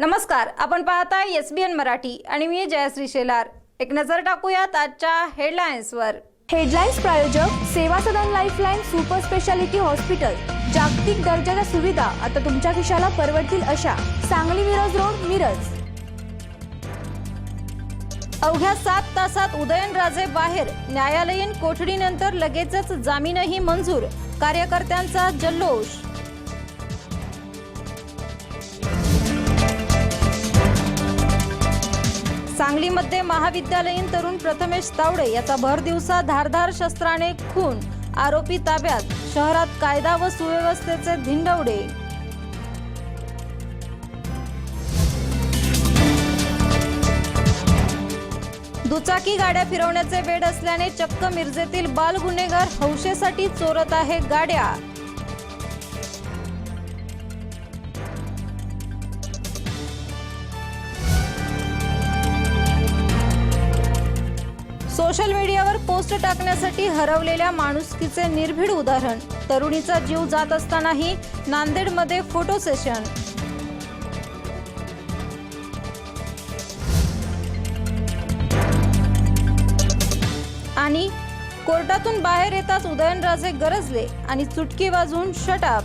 नमस्कार आपण पाहताय एस बी एन मराठी आणि मी जयश्री शेलार. एक नजर टाकूयात आजच्या हेडलाईन्सवर. हेडलाईन्स प्रायोजक Seva Sadan lifeline super speciality hospital. जागतिक दर्जाच्या सुविधा आता तुमच्या खिशाला परवडतील अशा सांगली मिरज रोड मिरज. अवघ्या सात तासात उदयनराजे बाहेर न्यायालयीन कोठडीनंतर लगेचच जामीनही मंजूर. कार्यकर्त्यांचा जल्लोष. सांगलीमध्ये महाविद्यालयीन तरुण प्रथमेश तावडे याचा भर दिवसा धारधार शस्त्राने खून आरोपी ताब्यात शहरात कायदा व सुव्यवस्थेचे धिंडवडे. दुचाकी गाड्या फिरवण्याचे वेड असल्याने चक्क मिरजेतील बाल गुन्हेगार हौशेसाठी चोरत आहे गाड्या. सोशल मीडियावर पोस्ट टाकण्यासाठी हरवलेल्या माणुसकीचे निर्भीड उदाहरण. तरुणीचा जीव जात असतानाही नांदेडमध्ये फोटो सेशन. आणि कोर्टातून बाहेर येताच उदयनराजे गरजले आणि चुटकी वाजून शटअप